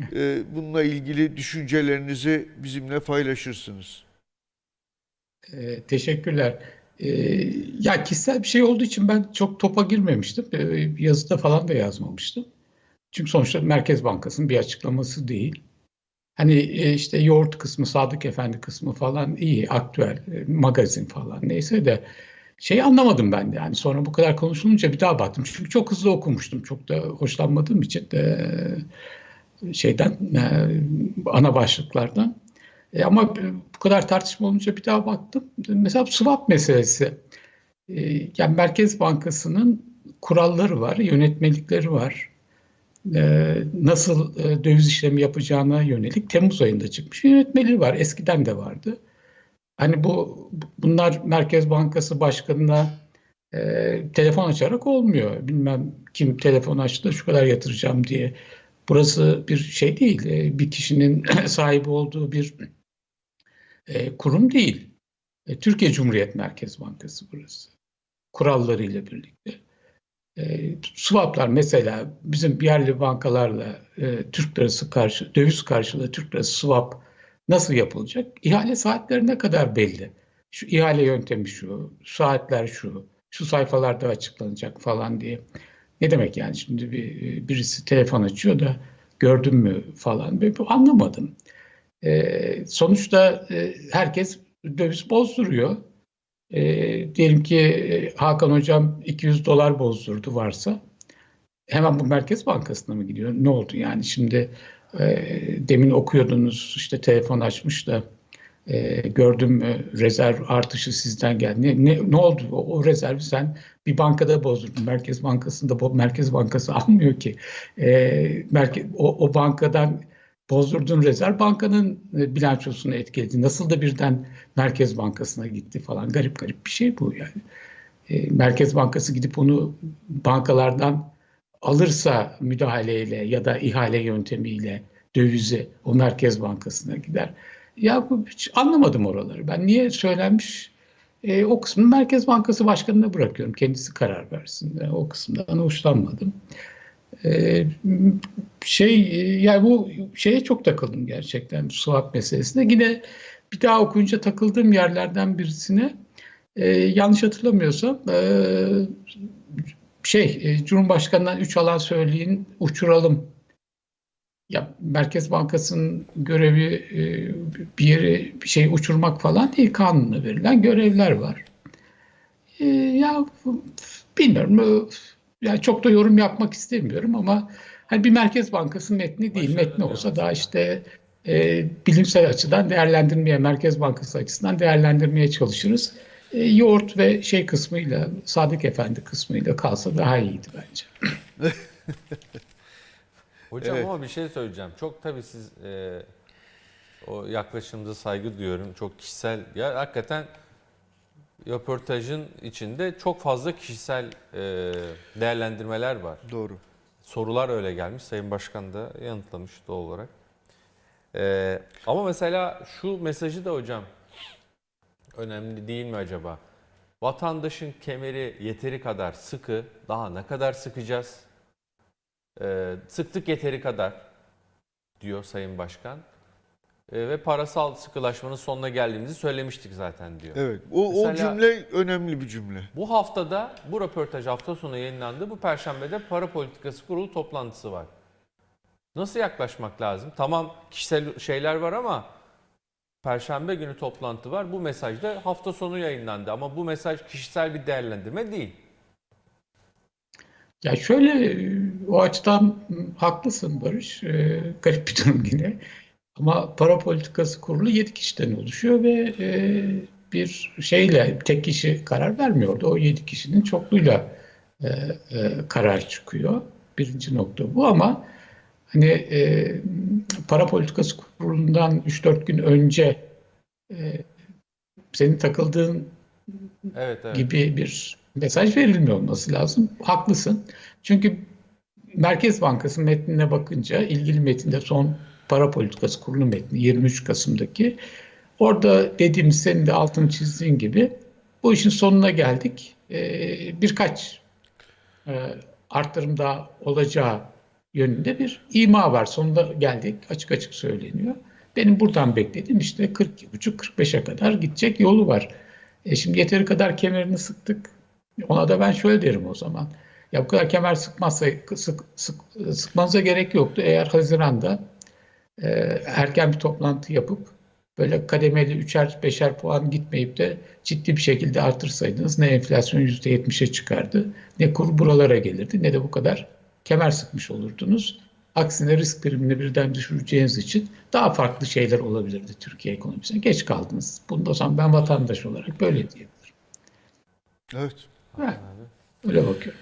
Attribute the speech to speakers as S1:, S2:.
S1: e, bununla ilgili düşüncelerinizi bizimle paylaşırsınız.
S2: Ee, teşekkürler. Ee, ya kişisel bir şey olduğu için ben çok topa girmemiştim. Ee, yazıda falan da yazmamıştım. Çünkü sonuçta Merkez Bankası'nın bir açıklaması değil. Hani e, işte yoğurt kısmı, Sadık Efendi kısmı falan iyi, aktüel, e, magazin falan neyse de şey anlamadım ben de yani. Sonra bu kadar konuşulunca bir daha baktım. Çünkü çok hızlı okumuştum. Çok da hoşlanmadığım için de şeyden, e, ana başlıklardan. E, ama bu kadar tartışma olunca bir daha baktım. Mesela swap meselesi. E, yani Merkez Bankası'nın kuralları var, yönetmelikleri var. E, nasıl e, döviz işlemi yapacağına yönelik Temmuz ayında çıkmış yönetmeliği var. Eskiden de vardı. Hani bu bunlar Merkez Bankası Başkanı'na e, telefon açarak olmuyor. Bilmem kim telefon açtı şu kadar yatıracağım diye. Burası bir şey değil. E, bir kişinin sahibi olduğu bir e, kurum değil. E, Türkiye Cumhuriyet Merkez Bankası burası. Kurallarıyla birlikte. Swaplar mesela bizim yerli bankalarla Türk lirası karşı, döviz karşılığı Türk lirası swap nasıl yapılacak? İhale saatlerine kadar belli. Şu ihale yöntemi şu, saatler şu, şu sayfalarda açıklanacak falan diye. Ne demek yani şimdi bir, birisi telefon açıyor da gördün mü falan. Ben anlamadım. E, sonuçta e, herkes döviz bozduruyor. E, diyelim ki e, Hakan Hocam 200 dolar bozdurdu varsa hemen bu Merkez Bankası'na mı gidiyor? Ne oldu yani şimdi e, demin okuyordunuz işte telefon açmış da e, gördüm mü rezerv artışı sizden geldi. Ne, ne, ne oldu? O, o rezervi sen bir bankada bozdurdun. Merkez Bankası'nda Merkez Bankası almıyor ki. E, merkez, o, o bankadan bozdurduğun rezerv bankanın e, bilançosunu etkiledi. Nasıl da birden Merkez Bankası'na gitti falan. Garip garip bir şey bu yani. E, Merkez Bankası gidip onu bankalardan alırsa müdahaleyle ya da ihale yöntemiyle dövizi o Merkez Bankası'na gider. Ya hiç anlamadım oraları. Ben niye söylenmiş e, o kısmını Merkez Bankası Başkanı'na bırakıyorum. Kendisi karar versin. Yani o kısımdan hoşlanmadım. Ee, şey yani bu şeye çok takıldım gerçekten swap meselesine. Yine bir daha okuyunca takıldığım yerlerden birisine e, yanlış hatırlamıyorsam e, şey e, Cumhurbaşkanı'ndan 3 alan söyleyin uçuralım. Ya Merkez Bankası'nın görevi e, bir yere bir şey uçurmak falan değil kanunla verilen görevler var. E, ya bilmiyorum yani çok da yorum yapmak istemiyorum ama hani bir Merkez Bankası metni değil.
S3: Başarılı
S2: metni olsa daha işte e, bilimsel açıdan değerlendirmeye, Merkez Bankası açısından değerlendirmeye çalışırız. E, yoğurt ve şey kısmıyla, Sadık Efendi kısmıyla kalsa daha iyiydi bence.
S3: Hocam
S1: Evet.
S3: ama bir şey söyleyeceğim. Çok tabii siz e, o yaklaşımınıza saygı duyuyorum. Çok kişisel. Ya hakikaten röportajın içinde çok fazla kişisel e, değerlendirmeler var.
S1: Doğru.
S3: Sorular öyle gelmiş. Sayın Başkan da yanıtlamış doğal olarak. E, ama mesela şu mesajı da hocam önemli değil mi acaba? Vatandaşın kemeri yeteri kadar sıkı. Daha ne kadar sıkacağız? Ee, sıktık yeteri kadar diyor Sayın Başkan. Ee, ve parasal sıkılaşmanın sonuna geldiğimizi söylemiştik zaten diyor.
S1: Evet. O, o cümle önemli bir cümle.
S3: Bu haftada bu röportaj hafta sonu yayınlandı. Bu perşembede para politikası kurulu toplantısı var. Nasıl yaklaşmak lazım? Tamam kişisel şeyler var ama perşembe günü toplantı var. Bu mesaj da hafta sonu yayınlandı ama bu mesaj kişisel bir değerlendirme değil.
S2: Ya şöyle e, o açıdan haklısın Barış. E, garip bir durum yine. Ama para politikası kurulu 7 kişiden oluşuyor ve e, bir şeyle tek kişi karar vermiyordu. O 7 kişinin çokluyla e, e, karar çıkıyor. Birinci nokta bu ama hani e, para politikası kurulundan 3-4 gün önce e, senin takıldığın
S3: Evet evet.
S2: gibi bir mesaj verilmiyor olması lazım. Haklısın. Çünkü Merkez Bankası metnine bakınca ilgili metinde son para politikası kurulu metni 23 Kasım'daki orada dediğimiz senin de altını çizdiğin gibi bu işin sonuna geldik. Ee, birkaç e, arttırım olacağı yönünde bir ima var. Sonunda geldik açık açık söyleniyor. Benim buradan beklediğim işte 42,5-45'e kadar gidecek yolu var. E şimdi yeteri kadar kemerini sıktık. Ona da ben şöyle derim o zaman. Ya bu kadar kemer sıkmazsa sık, sık, sıkmanıza gerek yoktu. Eğer Haziran'da e, erken bir toplantı yapıp böyle kademeli üçer beşer puan gitmeyip de ciddi bir şekilde artırsaydınız ne enflasyon %70'e çıkardı ne kur buralara gelirdi ne de bu kadar kemer sıkmış olurdunuz. Aksine risk primini birden düşüreceğiniz için daha farklı şeyler olabilirdi Türkiye ekonomisine. Geç kaldınız. Bunu zaman ben vatandaş olarak böyle diyebilirim.
S1: Evet.
S2: Öyle bakıyorum.